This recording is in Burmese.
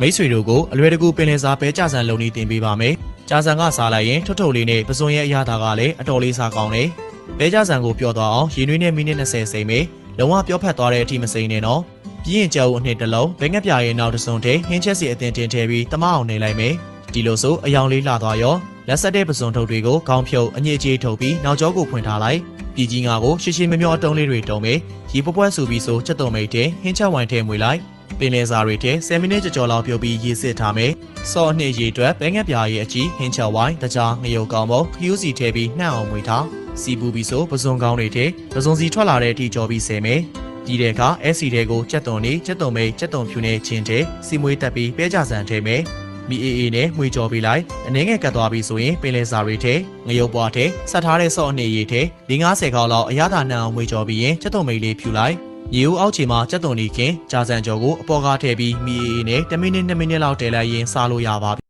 မိတ်ဆွေတို့ကိုအလွယ်တကူပင်လယ်စာပဲကြဆန်လုံနေတင်ပေးပါမယ်။ကြာဆန်ကစားလိုက်ရင်ထွတ်ထုတ်လေးနဲ့ပစွန်ရဲ့အရာသာကလည်းအတော်လေးစားကောင်းတယ်။ပဲကြဆန်ကိုပျော်သွားအောင်ရေနွေးနဲ့မိနစ်20စိမ့်မယ်။လုံးဝပြောဖက်သွားတဲ့အထိမစိမ့်နဲ့နော်။ပြီးရင်ကြောက်အနှစ်တစ်လုံးဘဲငက်ပြရဲ့နောက်တစ်စုံထိဟင်းချက်စီအတင်တင်ထည့်ပြီးတမအောင်နေလိုက်မယ်။ဒီလိုဆိုအယောင်လေးလှသွားရောလက်ဆက်တဲ့ပစွန်ထုတ်တွေကိုခေါင်းဖြုတ်အညစ်အကြေးထုတ်ပြီးနောက်ကျောကိုဖွင့်ထားလိုက်။ပြည်ကြီးငါကိုရှည်ရှည်မမျောအတုံးလေးတွေတုံးမယ်။ရေပွက်ပွက်ဆူပြီးဆိုချက်တုံမိတ်တဲ့ဟင်းချက်ဝိုင်ထဲမွေလိုက်။ ပင်လယ်စာတွေထဲ10မိနစ်ကြော်ကြော်လောက်ပြုတ်ပြီးရေစစ်ထားမယ်။စော့အနှစ်ရေအတွက်ဘဲငက်ပြာရဲ့အကြီးဟင်းချက်ဝိုင်တကြားငရုတ်ကောင်းပုံခရူးစီထဲပြီးနှံ့အောင်မွေထား။စီပူပြီးဆိုပစွန်ကောင်းတွေထဲပစွန်စီထွက်လာတဲ့အထိကြော်ပြီးဆယ်မယ်။ဒီတဲ့အခါအဲစီတဲကိုကြက်သွန်နေကြက်သွန်မိတ်ကြက်သွန်ဖြူနဲ့ချင်းတဲ့စီမွေးတက်ပြီးပဲကြဆန်ထဲမယ်။မီအေအေနဲ့မှွေကြော်ပေးလိုက်အနှင်းငယ်ကတ်သွားပြီဆိုရင်ပင်လယ်စာတွေထဲငရုတ်ပွားထဲဆက်ထားတဲ့စော့အနှစ်ရေထဲ50ခေါက်လောက်အရသာနှံအောင်မှွေကြော်ပြီးရင်ကြက်သွန်မိတ်လေးဖြူလိုက် ရေဦးအောက်ခြေမှာကြက်သွန်ဒီခင်ကြာစံကြော်ကိုအပေါ်ကားထည့်ပြီးမီအေအေနဲ့10မိနစ်2မိနစ်လောက်တည်လိုက်ရင်စားလို့ရပါပြီ